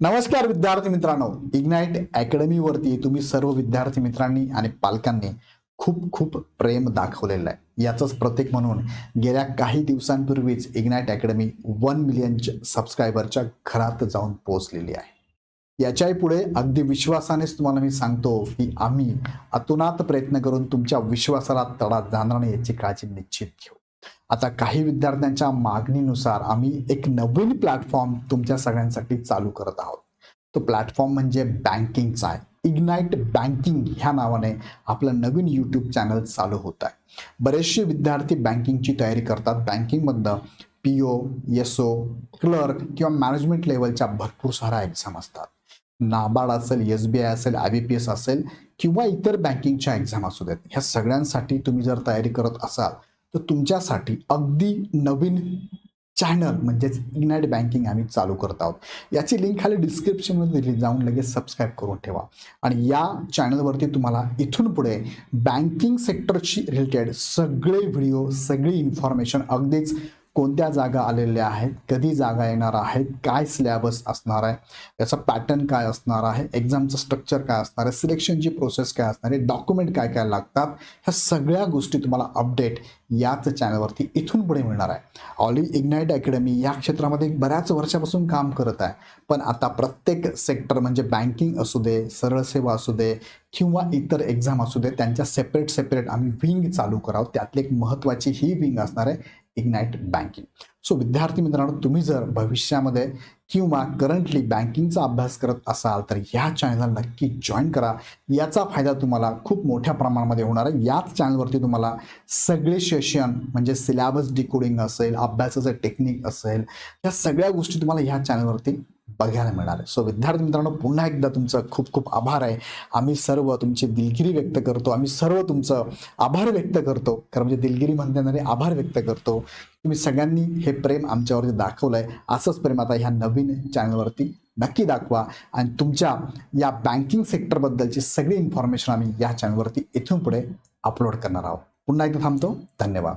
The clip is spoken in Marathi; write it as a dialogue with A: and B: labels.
A: नमस्कार विद्यार्थी मित्रांनो. इग्नाइट अकॅडमीवरती तुम्ही सर्व विद्यार्थी मित्रांनी आणि पालकांनी खूप खूप प्रेम दाखवलेलं आहे. याचंच प्रतीक म्हणून गेल्या काही दिवसांपूर्वीच इग्नाइट अकॅडमी वन मिलियन सबस्क्रायबरच्या घरात जाऊन पोहोचलेली आहे. याच्याही पुढे अगदी विश्वासानेच तुम्हाला मी सांगतो की आम्ही अतुनात प्रयत्न करून तुमच्या विश्वासाला तडा जाणार नाही याची काळजी निश्चित घेऊ. आता काही विद्यार्थ्यांच्या मागणीनुसार आम्ही एक नवीन प्लॅटफॉर्म तुमच्या सगळ्यांसाठी चालू करत आहोत. तो प्लॅटफॉर्म म्हणजे बँकिंगचा आहे. इग्नाइट बँकिंग ह्या नावाने आपलं नवीन यूट्यूब चॅनल चालू होत आहे. बरेचसे विद्यार्थी बँकिंगची तयारी करतात. बँकिंगमधनं P O S O clerk किंवा मॅनेजमेंट लेवलच्या भरपूर साऱ्या एक्झाम असतात. नाबार्ड असेल एस बी आय असेल आय बी पी एस असेल किंवा इतर बँकिंगच्या एक्झाम असू देत. ह्या सगळ्यांसाठी तुम्ही जर तयारी करत असाल तर तुमच्यासाठी अगदी नवीन चॅनल म्हणजेच इग्नाइट बँकिंग आम्ही चालू करत आहोत. याची लिंक खाली डिस्क्रिप्शनमध्ये दिली जाऊन लगेच सबस्क्राईब करून ठेवा. आणि या चॅनलवरती तुम्हाला इथून पुढे बँकिंग सेक्टरशी रिलेटेड सगळे व्हिडिओ सगळी इन्फॉर्मेशन अगदीच कोणत्या जागा आलेल्या आहेत? कधी जागा येणार आहेत? काय सिलेबस असणार आहे? याचा पॅटर्न काय असणार आहे? एक्झामचं स्ट्रक्चर काय असणार आहे? सिलेक्शनची प्रोसेस काय असणार आहे? डॉक्युमेंट काय काय लागतात? ह्या सगळ्या गोष्टी तुम्हाला अपडेट याच चॅनलवरती इथून पुढे मिळणार आहे. ऑलरेडी इग्नाइट अकॅडमी या क्षेत्रामध्ये बऱ्याच वर्षापासून काम करत आहे. पण आता प्रत्येक सेक्टर म्हणजे बँकिंग असू दे सरळ सेवा असू दे किंवा इतर एक्झाम असू दे त्यांच्या सेपरेट सेपरेट आम्ही विंग चालू करावं. त्यातली एक महत्त्वाची ही विंग असणार आहे. इग्नाईट बँकिंग सो विद्यार्थी मित्रांनो तुम्ही जर भविष्यामध्ये किंवा करंटली बँकिंगचा अभ्यास करत असाल तर ह्या चॅनलला नक्की जॉईन करा. याचा फायदा तुम्हाला खूप मोठ्या प्रमाणामध्ये होणार आहे. याच चॅनलवरती तुम्हाला सगळे सेशन म्हणजे सिलॅबस डिकोडिंग असेल अभ्यासाचं टेक्निक असेल या सगळ्या गोष्टी तुम्हाला ह्या चॅनलवरती बघायला मिळणार आहे सो विद्यार्थी मित्रांनो पुन्हा एकदा तुमचं खूप खूप आभार आहे. आम्ही सर्व तुमची दिलगिरी व्यक्त करतो. आम्ही सर्व तुमचं आभार व्यक्त करतो. कारण म्हणजे दिलगिरी म्हणता आभार व्यक्त करतो. तुम्ही सगळ्यांनी हे प्रेम आमच्यावरती दाखवलं आहे असंच प्रेम आता ह्या नवीन चॅनलवरती नक्की दाखवा. आणि तुमच्या या बँकिंग सेक्टरबद्दलची सगळी इन्फॉर्मेशन आम्ही या चॅनलवरती इथून पुढे अपलोड करणार आहोत. पुन्हा एकदा थांबतो. धन्यवाद.